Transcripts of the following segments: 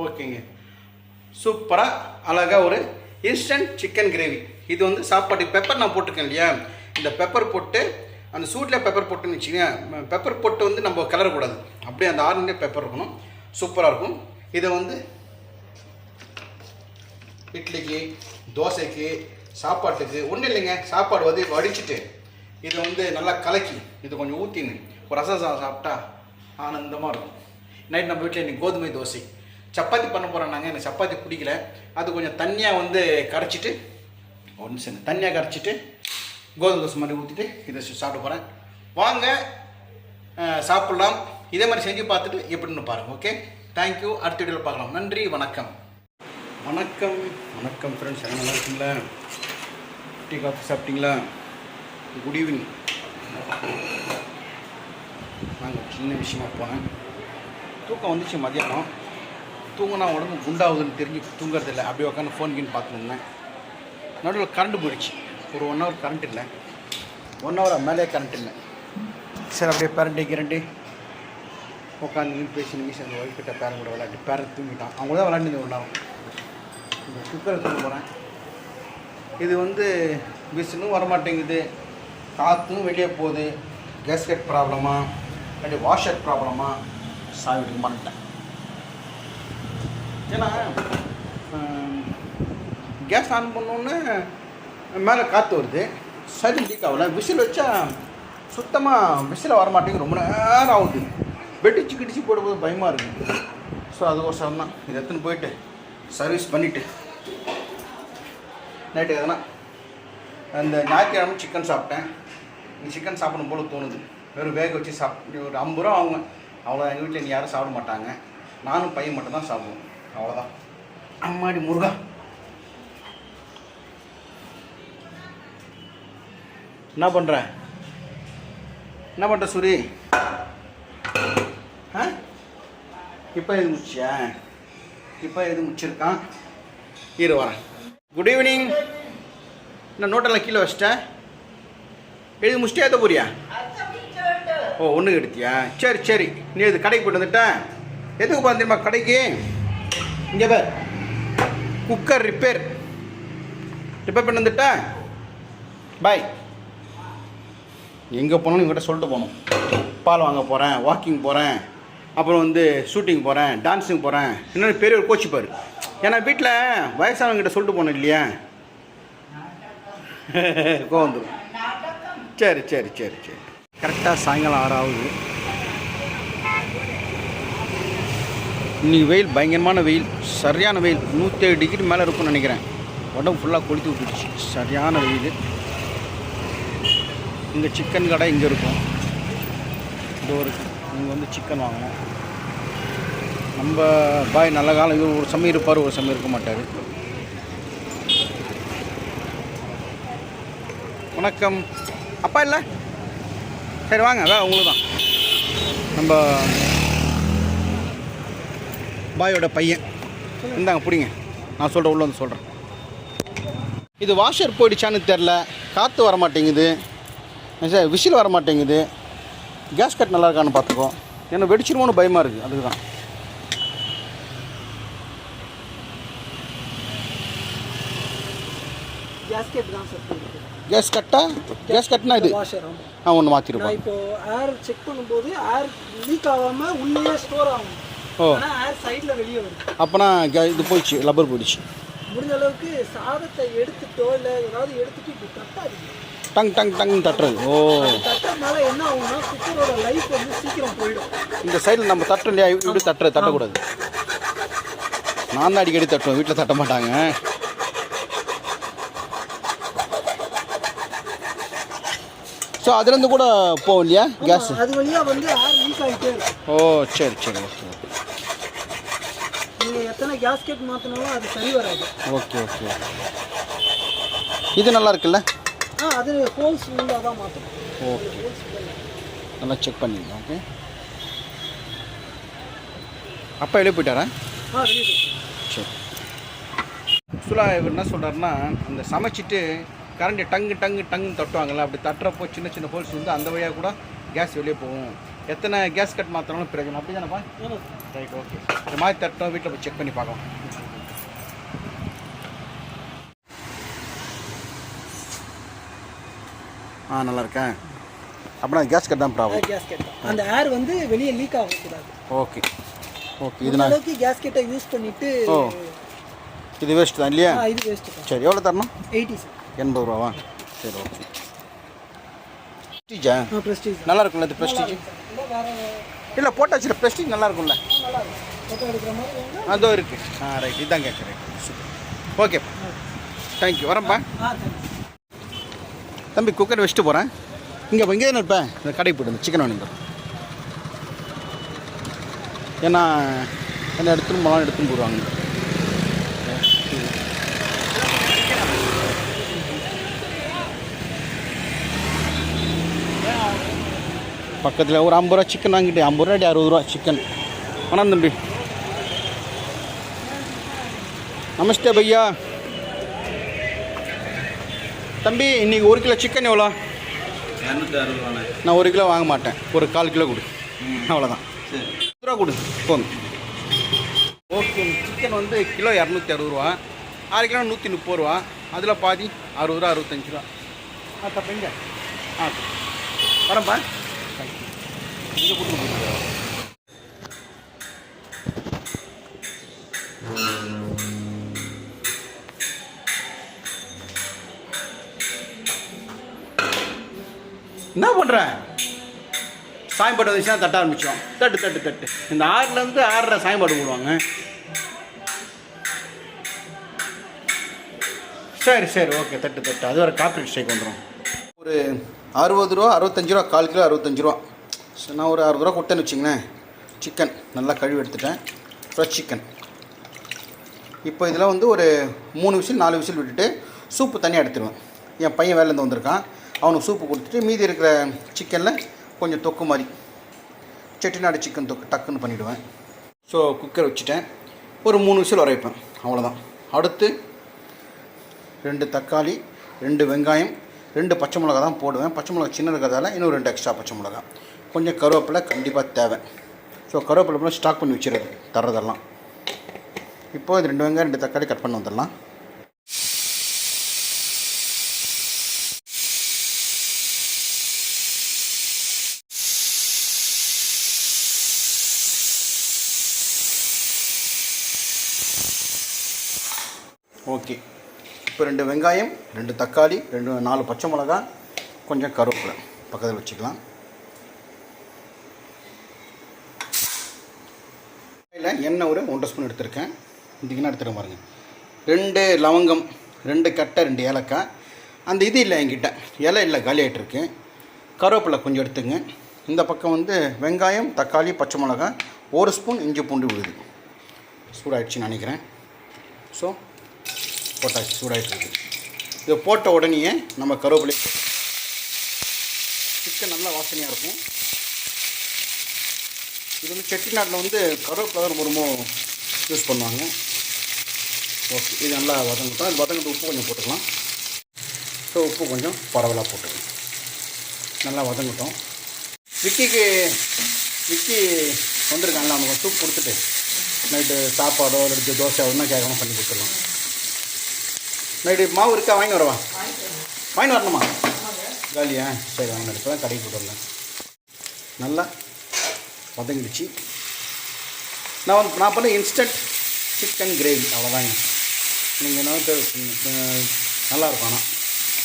ஓகேங்க. சூப்பராக அழகாக ஒரு இன்ஸ்டன்ட் சிக்கன் கிரேவி இது வந்து சாப்பாட்டுக்கு பெப்பர் நான் போட்டிருக்கேன் இல்லையா? இந்த பெப்பர் போட்டு அந்த சூட்டில் பெப்பர் போட்டுன்னு வச்சுக்கோங்க பெப்பர் போட்டு வந்து நம்ம கலரக்கூடாது அப்படியே அந்த ஆரஞ்சே பெப்பர் இருக்கணும். சூப்பராக இருக்கும். இதை வந்து இட்லிக்கு தோசைக்கு சாப்பாட்டுக்கு ஒன்றும் இல்லைங்க. சாப்பாடு வந்து வடிச்சிட்டு இதை வந்து நல்லா கலக்கி இது கொஞ்சம் ஊற்றின்னு ஒரு ரசம் சாதம் சாப்பிட்டா ஆனந்தமாக இருக்கும். நைட் நம்ம வீட்டில் இன்றைக்கி கோதுமை தோசை. சப்பாத்தி பண்ண போகிறோம் நாங்கள் எனக்கு சப்பாத்தி பிடிக்கல. அது கொஞ்சம் தண்ணியாக வந்து கரைச்சிட்டு ஒன்று சரி தண்ணியாக கரைச்சிட்டு கோதுமை தோசை மாதிரி ஊற்றிட்டு இதை சாப்பிட போகிறேன் வாங்க சாப்பிட்லாம். இதே மாதிரி செஞ்சு பார்த்துட்டு எப்படின்னு பாருங்கள் ஓகே? தேங்க்யூ அடுத்த வீடியோவில் பார்க்கலாம். நன்றி வணக்கம். வணக்கம் வணக்கம் ஃப்ரெண்ட்ஸ் எல்லாம் நல்லா இருக்குங்களா? டீ காஃபி சாப்பிட்டீங்களா? குட் ஈவினிங் நாங்கள் சின்ன விஷயமா போனேன் தூக்கம் வந்துச்சு மதியானம். தூங்கினா உடம்பு குண்டாகுதுன்னு தெரிஞ்சு தூங்குறதில்ல. அப்படியே உட்காந்து ஃபோன் கீன் பார்த்துருந்தேன் நடுவில் கரண்ட் போயிடுச்சு. ஒரு ஒன் ஹவர் கரண்ட் இல்லை. ஒன் ஹவர் மேலே கரண்ட் இல்லை. சரி அப்படியே பேரண்டே கிரண்டி உட்காந்து பேசி நிமிஷம் அந்த ஒய்ஃப் கிட்ட பேரன் கூட விளையாட்டு பேரன் தூங்கிட்டான். அவங்க தான் விளையாண்டு ஒன் ஹவர் இந்த குக்கரை தூங்க போகிறேன் இது வந்து விசிலும் வரமாட்டேங்குது. காற்றும் வெளியே போகுது. கேஸ்கெட் ப்ராப்ளமா இல்லாட்டி வாஷர் ப்ராப்ளமா சாவிட்டு மாட்டேன் ஏன்னா கேஸ் ஆன் பண்ணோன்னே மேலே காற்று வருது. சரி லீக் ஆகல. விசில் வச்சா சுத்தமாக விசில் வரமாட்டேங்குது. ரொம்ப நேரம் ஆகுது. வெடிச்சு கிடிச்சு போடும்போது பயமாக இருக்குது ஸோ அதுக்கோசரம் தான். இதை எடுத்துன்னு போயிட்டு சர்வீஸ் பண்ணிவிட்டு நைட்டு எதனா அந்த ஞாயிற்றுக்கிழமை சிக்கன் சாப்பிட்டேன். சிக்கன் சாப்பிடும் போல் தோணுது. வெறும் வேக வச்சு சாப்பிட்டு ஒரு ஐம்பது ரூபா ஆகுங்க அவ்வளோ எங்கள் வீட்டில் இனி யாரும் சாப்பிட மாட்டாங்க. நானும் பையன் மட்டும் தான் சாப்பிடுவோம். அவ்வளோதான் அம்மாடி முருகா. என்ன பண்ணுற என்ன பண்ணுற சூரி? ஆ? இப்போ எது முடிச்சியா? இப்போ எது முடிச்சிருக்கான்? இரு வரேன். குட் ஈவினிங் என்ன நோட்டெல்லாம் கீழே வச்சிட்டேன் எழுதி முடிச்சிட்டே எத்த போறியா? ஓ ஒன்று எடுத்தியா? சரி சரி. நீ இது கடைக்கு போயிட்டு வந்துட்டேன் எதுக்கு போகிறேன் தெரியுமா கடைக்கு? இங்கே பார். குக்கர் ரிப்பேர் ரிப்பேர் பண்ணி வந்துட்டேன் பாய் எங்கே போனாலும் இவங்ககிட்ட சொல்லிட்டு போகணும். பால் வாங்க போகிறேன் வாக்கிங் போகிறேன் அப்புறம் வந்து ஷூட்டிங் போகிறேன் டான்ஸிங் போகிறேன் இன்னொரு பெரிய ஒரு கோச்சு பாரு. ஏன்னா வீட்டில் வயசானவங்ககிட்ட சொல்லிட்டு போகணும் இல்லையா? கோவம் வந்துடும் சரி சரி சரி சரி. கரெக்டாக சாயங்காலம் ஆறாவது. இன்றைக்கி இன்னைக்கு வெயில் பயங்கரமான வெயில் சரியான வெயில் நூற்றேழு டிகிரி மேலே இருக்கும்னு நினைக்கிறேன். உடம்பு ஃபுல்லாக கொளுத்து விட்டுடுச்சு. சரியான வெயில். இங்கே சிக்கன் கடை இங்கே இருக்கும். இதோ ஒரு இங்கே வந்து சிக்கன் வாங்கணும். நம்ம பாய் நல்ல காலம். இவர் ஒரு சமயம் இருப்பார் ஒரு சமயம் இருக்க மாட்டார். வணக்கம். அப்பா இல்லை? சரி வாங்க வே உங்களுக்கு தான் நம்ம பாயோட பையன். இந்தாங்க பிடிங்க. நான் சொல்கிறேன் உள்ள வந்து சொல்கிறேன் இது வாஷர் போயிடுச்சான்னு தெரில காற்று வர மாட்டேங்குது. சார் விசில் வர மாட்டேங்குது. கேஸ் கட் நல்லா இருக்கான்னு பார்த்துக்கோ. ஏன்னா வெடிச்சிருமோன்னு பயமாக இருக்குது அதுக்கு தான் கேஸ் கட்டா கேஸ் கட்னா இது? ஆ ஒன்று மாற்றிருப்போம் இப்போ ஏர் செக் பண்ணும்போது ஏர் லீக் ஆகாம உள்ளேயே ஸ்டோர் ஆகும். ஓ. சைடில் வெளியே வருது. அப்போனா இது போயிடுச்சு லப்பர் போயிடுச்சு. முடிஞ்ச அளவுக்கு சாதத்தை எடுத்துட்டோ இல்லை ஏதாவது எடுத்துட்டு இப்படி தட்டாதீங்க. டங் டங் டங் தட்டுறது. ஓ. தட்டறதுனால என்ன ஆகும்னா குக்கரோட லைஃப் வந்து சீக்கிரம் போயிடும். இந்த சைடில் நம்ம தட்டுறோம் இல்லையா? இப்படி தட்டுறது தட்டக்கூடாது. நான் தான் அடிக்கடி தட்டுவேன் வீட்டில் தட்ட மாட்டாங்க. ஸோ அதுலேருந்து கூட போகும் இல்லையா? கேஸ் அது வழியா வந்து ஓ சரி சரி ஓகே. நீங்கள் எத்தனை கேஸ்கெட் மாற்றினாலும் அது சரி வராது. Okay okay. இது நல்லா இருக்குல்ல? ஆ அது ஹோல்ஸ் உள்ளாக தான் மாற்றணும் ஓகே. நல்லா செக் பண்ணிடுங்க ஓகே அப்பா வெளியே போயிட்டாரா? ஆ வெளியே. சரி. ஆக்சுவலாக இவர் என்ன சொல்கிறாருன்னா அந்த சமைச்சிட்டு கரண்டி டங்கு டங்கு டங்குன்னு தட்டுவாங்கல்ல அப்படி தட்டுறப்போ சின்ன சின்ன ஹோல்ஸ் வந்து அந்த வழியாக கூட கேஸ் வெளியே போகும். எத்தனை கேஸ் கட் மாற்றினாலும் பிரயோஜனம் அப்படி தானேப்பா ரைட் ஓகே இந்த மாதிரி தட்டோம் வீட்டில் போய் செக் பண்ணி பார்க்கலாம். ஆ நல்லா இருக்கேன் அப்படின்னா கேஸ் கட் தான் ப்ராப்ளம் கேஸ்கெட் அந்த ஏர் வந்து வெளியே லீக் ஆகக்கூடாது. ஓகே ஓகே இது அளவுக்கு கேஸ்கெட்டை யூஸ் பண்ணிட்டு ஓ. இது வேஸ்ட் தான் இல்லையா? இது வேஸ்ட் சரி எவ்வளோ தரணும்? எயிட்டி எண்பது ரூபாவா? சரி ஓகே ப்ரெஸ்டீஜா ப்ரெஸ்டீஜ் நல்லா இருக்கும்ல இது ப்ரெஸ்டீஜ் இல்லை இல்லை போட்டாச்சு ப்ரெஸ்டீஜ் நல்லா இருக்கும்ல அதோ இருக்கு. ஆ ரைட் இதான் கேட்குறேன். சூப்பர். ஓகேப்பா தேங்க்யூ வரேன்ப்பா தம்பி குக்கர் வச்சுட்டு போகிறேன் இங்கே இங்கே தானே இருப்பேன். இந்த கடைக்கு போய்ட்டு இந்த சிக்கன் வாங்கிட்டு ஏன்னா என்ன எடுத்துன்னு போகலாம் எடுத்துன்னு போடுவாங்க. பக்கத்தில் ஒரு ஐம்பது ரூபா சிக்கன் வாங்கிட்டு ஐம்பது ரூபாடி அறுபது ரூபா சிக்கன் வணக்கம் தம்பி. நமஸ்தே பையா. தம்பி இன்னைக்கு ஒரு கிலோ சிக்கன் எவ்வளோ? நான் ஒரு கிலோ வாங்க மாட்டேன். ஒரு கால் கிலோ கொடு. அவ்வளோதான். சரி. பத்து ரூபா கொடு. போதும். ஓகே சிக்கன் வந்து கிலோ இரநூத்தி அறுபது ரூபா. அரை கிலோ நூற்றி முப்பது ரூபா. அதில் பாதி அறுபது ரூபா அறுபத்தஞ்சு ரூபா. ஆ தப்பீங்க ஆ. வரேன்ப்பா இங்கே கூட்டு போய் என்ன பண்ணுற சாயம்பாடு வந்துச்சுன்னா தட்ட ஆரம்பிச்சோம் தட்டு தட்டு தட்டு. இந்த ஆறுலேருந்து ஆறரை சாயம்பாடு போடுவாங்க. சரி சரி ஓகே தட்டு தட்டு. அது ஒரு காப்பி ஸ்ட்ரைக் வந்துடும் ஒரு அறுபது ரூபா அறுபத்தஞ்சு ரூபா கால் கிலோ அறுபத்தஞ்சு ரூபா. சரி, நான் ஒரு அறுபது ரூபா கொடுத்தேன்னு வச்சிங்களேன். சிக்கன் நல்லா கழுவி எடுத்துட்டேன். ஃப்ரெஷ் சிக்கன் இப்போ இதில் வந்து ஒரு மூணு விசில் நாலு விசில் விட்டுட்டு சூப்பு தனியாக எடுத்துருவேன். என் பையன் வேலையிலேருந்து வந்திருக்கான். அவனுக்கு சூப்பு கொடுத்துட்டு மீதி இருக்கிற சிக்கனில் கொஞ்சம் தொக்கு மாதிரி செட்டிநாடு சிக்கன் தொக்கு டக்குன்னு பண்ணிவிடுவேன் ஸோ குக்கர் வச்சுட்டேன். ஒரு மூணு விசில் வரைப்பேன் அவ்வளோதான் அடுத்து ரெண்டு தக்காளி ரெண்டு வெங்காயம் ரெண்டு பச்சை மிளகா தான் போடுவேன். பச்சை மிளகா சின்ன இருக்கிறதால இன்னும் ரெண்டு எக்ஸ்ட்ரா பச்சை மிளகா கொஞ்சம் கருவேப்பிலை கண்டிப்பாக தேவை. ஸோ கருவேப்பிலை ஸ்டாக் பண்ணி வச்சுருது தர்றதெல்லாம். இப்போ இது ரெண்டு வெங்காயம் ரெண்டு தக்காளி கட் பண்ணி வந்துடலாம். ஓகே இப்போ ரெண்டு வெங்காயம் ரெண்டு தக்காளி ரெண்டு நாலு பச்சை மிளகா கொஞ்சம் கருவேப்பிலை பக்கத்தில் வச்சுக்கலாம். இதில் எண்ணெய் ஒரு ஒன்றரை ஸ்பூன் எடுத்திருக்கேன். இன்றைக்கினா எடுத்துகிட்டு பாருங்க. ரெண்டு லவங்கம் ரெண்டு கட்டை ரெண்டு ஏலக்காய். அந்த இது இல்லை என்கிட்ட. இலை இல்லை காலி ஆகிட்டுருக்கு கருவேப்பிலை கொஞ்சம் எடுத்துங்க. இந்த பக்கம் வந்து வெங்காயம் தக்காளி பச்சை மிளகா ஒரு ஸ்பூன் இஞ்சி பூண்டு விழுது. சூடாயிடுச்சுன்னு நினைக்கிறேன். ஸோ போட்டாச்சு சூடாயிட்டு இருக்கு. இதை போட்ட உடனேயே நம்ம கருவேப்பிலை சிக்கன் நல்லா வாசனையாக இருக்கும். இது வந்து செட்டிநாட்டில் வந்து கருவேப்பிலை ரொம்ப ரொம்ப யூஸ் பண்ணுவாங்க. ஓகே இது நல்லா வதங்கட்டும். இது வதங்கிட்டு உப்பு கொஞ்சம் போட்டுக்கலாம். ஸோ உப்பு கொஞ்சம் பரவலாக போட்டுக்கலாம். நல்லா வதங்கட்டும். விக்கிக்கு விக்கி வந்திருக்காங்களா அவனுக்கு சூப் கொடுத்துட்டு நைட்டு சாப்பாடோ இல்லை தோசை ஒன்றா கேட்காம பண்ணி கொடுத்துடலாம். நைட்டு மாவு இருக்கா? வாங்கி வரவா? வாங்கி வரணுமா. காலியா? சரி வாங்க இப்போ தான் கடைக்கு போட்டு வந்தேன். நல்லா வதங்கிடுச்சு. நான் வந்து நான் பண்ண இன்ஸ்டன்ட் சிக்கன் கிரேவி அவ்வளோதாங்க நீங்கள் என்ன நல்லாயிருக்கும் நல்லா இருக்கும். ஆனால்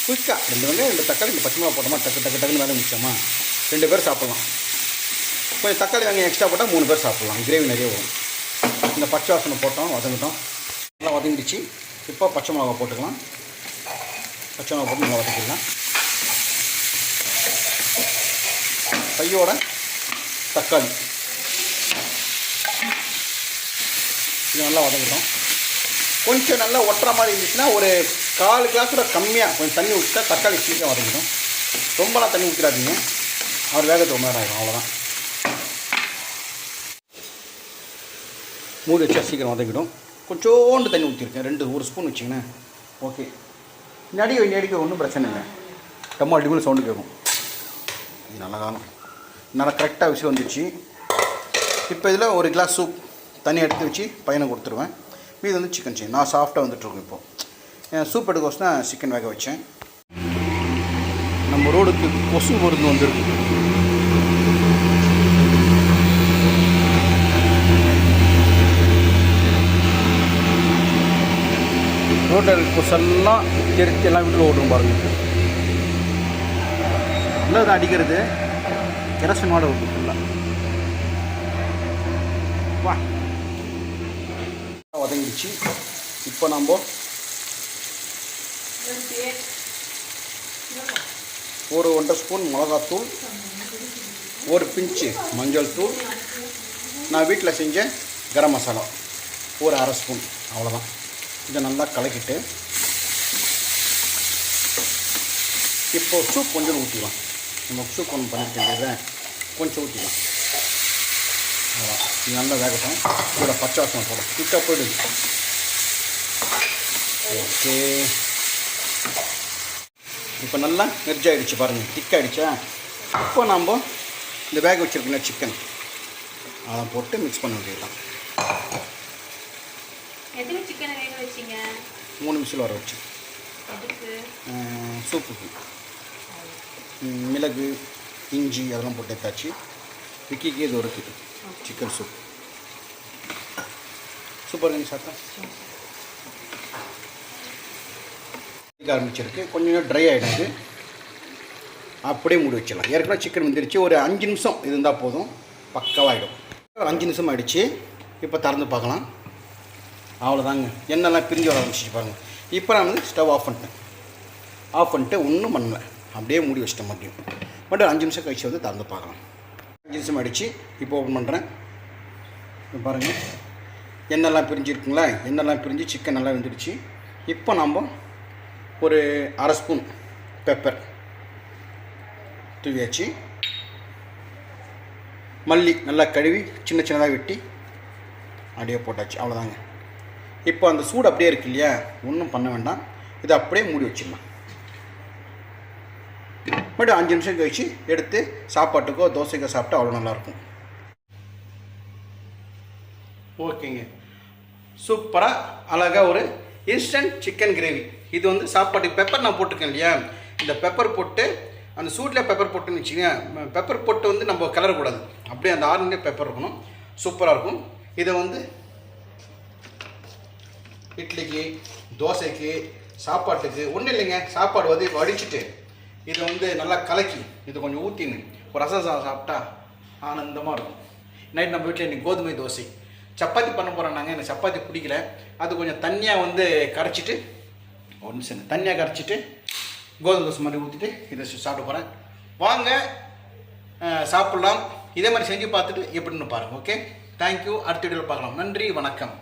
குயிக்காக ரெண்டு வெங்காயம் ரெண்டு தக்காளி ரெண்டு பச்சை மிளகா போட்டோமா டக்கு டக்கு டக்குன்னு வேலை முடிச்சோமா? ரெண்டு பேர் சாப்பிட்லாம். கொஞ்சம் தக்காளி வெங்காயம் எக்ஸ்ட்ரா போட்டால் மூணு பேர் சாப்பிட்லாம். கிரேவி நிறைய வரும். இந்த பச்சை வாசனை போட்டோம் வதங்கிட்டோம். நல்லா வதங்கிடுச்சு. இப்போ பச்சை மிளகா போட்டுக்கலாம். பச்சை மிளகா போட்டு நல்லா வதக்கிடலாம். கையோட தக்காளி. இது நல்லா வதங்கிடும் கொஞ்சம் நல்லா ஒட்டுற மாதிரி இருந்துச்சுன்னா ஒரு கால் கிளாஸோட கம்மியாக கொஞ்சம் தண்ணி ஊற்றிட்டா தக்காளி சீக்கிரம் வதங்கிடும். ரொம்பலாம் தண்ணி ஊற்றிடாதீங்க அவர் வேகத்துக்கு ரொம்ப நேரம் ஆகிடும் அவ்வளோதான் மூடி வச்சா சீக்கிரம் வதங்கிடும். கொஞ்சோண்டு தண்ணி ஊற்றிருக்கேன் ரெண்டு ஒரு ஸ்பூன் வச்சிங்கண்ணே ஓகே நடிக்க நடிக்க ஒன்றும் பிரச்சனை இல்லை. ரொம்ப அடிமொழி சவுண்டு கேட்கும். இது நல்ல காலம் நல்லா கரெக்டாக விஷயம் வந்துச்சு இப்போ இதில் ஒரு கிளாஸ் சூப் தண்ணி எடுத்து வச்சு பையனை கொடுத்துருவேன். மீது வந்து சிக்கன் செய்யும் நான் சாஃப்டாக வந்துட்டுருக்கோம் இப்போது சூப் எடுக்கோஸ் தான் சிக்கன் வேக வச்சேன். நம்ம ரோடுக்கு கொசு மருந்து வந்துருக்கு. ரோட்டில் கொசெல்லாம் தெரித்து எல்லாம் வீட்டில் ஓடுறோம் பாருங்கள் இல்லை அடிக்கிறது. கெரசனோட வருது ஃபுல்லாக வா. வதங்கிடுச்சு. இப்போ நம்ம ஒரு ஒன்றரை ஸ்பூன் மிளகாத்தூள் ஒரு பிஞ்சு மஞ்சள் தூள். நான் வீட்டில் செஞ்ச கரம் மசாலா. ஒரு அரை ஸ்பூன். அவ்வளோதான் இதை நல்லா கலக்கிட்டு இப்போது சூப் கொஞ்சம் ஊற்றிடலாம் நம்ம சூப் ஒன்று பண்ணியிருக்கேன் கொஞ்சம் ஊற்றிக்கலாம் இது நல்லா வேகட்டும். இதோட பச்சை வாசனை போடும் கிட்ட போயிடுது ஓகே. இப்போ நல்லா மெர்ஜ் ஆகிடுச்சு பாருங்கள் திக் ஆகிடுச்சா இப்போ நாம் இந்த வேக வச்சுருக்கோம் சிக்கன் அதை போட்டு மிக்ஸ் பண்ண வேண்டியதுதான். மூணு விசில் வர வச்சு. சூப்புக்கு. மிளகு இஞ்சி அதெல்லாம் போட்டு எடுத்தாச்சு விக்கிக்கு இது இருக்குது சிக்கன் சூப் சூப்பர் நீ சாப்பிட்டா? ஆரம்பிச்சிருக்கு. கொஞ்சம் ட்ரை ஆகிடும் அப்படியே மூடி வச்சிடலாம். ஏற்கனவே சிக்கன் வந்துருச்சு. ஒரு அஞ்சு நிமிஷம் இருந்தால் போதும். பக்காவாகிடும் ஒரு அஞ்சு நிமிஷம் ஆகிடுச்சு இப்போ திறந்து பார்க்கலாம். அவ்வளோதாங்க எண்ணெய்லாம் பிரிஞ்சு வர ஆரம்பிச்சிச்சு பாருங்கள் இப்போ நான் வந்து ஸ்டவ் ஆஃப் பண்ணிட்டேன். ஆஃப் பண்ணிட்டு ஒன்றும் பண்ணல. அப்படியே மூடி வச்சிட்டேன் மறுபடியும். மட்டும் அஞ்சு நிமிஷம் கழிச்சு வந்து திறந்து பார்க்கலாம் அஞ்சு நிமிஷம் அடித்து இப்போ ஓப்பன் பண்ணுறேன் பாருங்கள் எண்ணெய்லாம் பிரிஞ்சிருக்குங்களா? எண்ணெய்லாம் பிரிஞ்சு சிக்கன் நல்லா வெந்துடுச்சு. இப்போ நாம் ஒரு அரை ஸ்பூன் பெப்பர் தூவியாச்சு. மல்லி நல்லா கழுவி சின்ன சின்னதாக வெட்டி அப்படியே போட்டாச்சு. அவ்வளோதாங்க இப்போ அந்த சூடு அப்படியே இருக்கு இல்லையா? ஒன்றும் பண்ண வேண்டாம். இதை அப்படியே மூடி வச்சிடலாம். மறுபடியும் அஞ்சு நிமிஷம் கழிச்சு எடுத்து சாப்பாட்டுக்கோ தோசைக்கோ சாப்பிட்டா அவ்வளோ நல்லாயிருக்கும். ஓகேங்க. சூப்பராக அழகாக ஒரு இன்ஸ்டன்ட் சிக்கன் கிரேவி இது வந்து சாப்பாட்டுக்கு பெப்பர் நான் போட்டிருக்கேன் இல்லையா? இந்த பெப்பர் போட்டு அந்த சூட்டில் பெப்பர் போட்டுன்னு வச்சுக்கோங்க. பெப்பர் போட்டு வந்து நம்ம கலரக்கூடாது அப்படியே அந்த ஆரஞ்சு பெப்பர் இருக்கணும். சூப்பராக இருக்கும். இதை வந்து இட்லிக்கு தோசைக்கு சாப்பாட்டுக்கு ஒன்றும் இல்லைங்க. சாப்பாடு வந்து வடிச்சுட்டு இதை வந்து நல்லா கலக்கி இதை கொஞ்சம் ஊற்றின்னு ஒரு ரசம் சாதம் சாப்பிட்டா ஆனந்தமாக இருக்கும். நைட் நம்ம வீட்டில் இன்னைக்கு கோதுமை தோசை. சப்பாத்தி பண்ண போகிறோம் நாங்கள் எனக்கு சப்பாத்தி பிடிக்கல. அது கொஞ்சம் தண்ணியாக வந்து கரைச்சிட்டு ஒரு நிமிஷம் தண்ணியாக கரைச்சிட்டு கோதுமை தோசை மாதிரி ஊற்றிட்டு இதை சாப்பிட போகிறேன் வாங்க சாப்பிட்லாம். இதே மாதிரி செஞ்சு பார்த்துட்டு எப்படின்னு பாருங்கள் ஓகே தேங்க்யூ அடுத்த வீடியோவில் பார்க்கலாம். நன்றி வணக்கம்.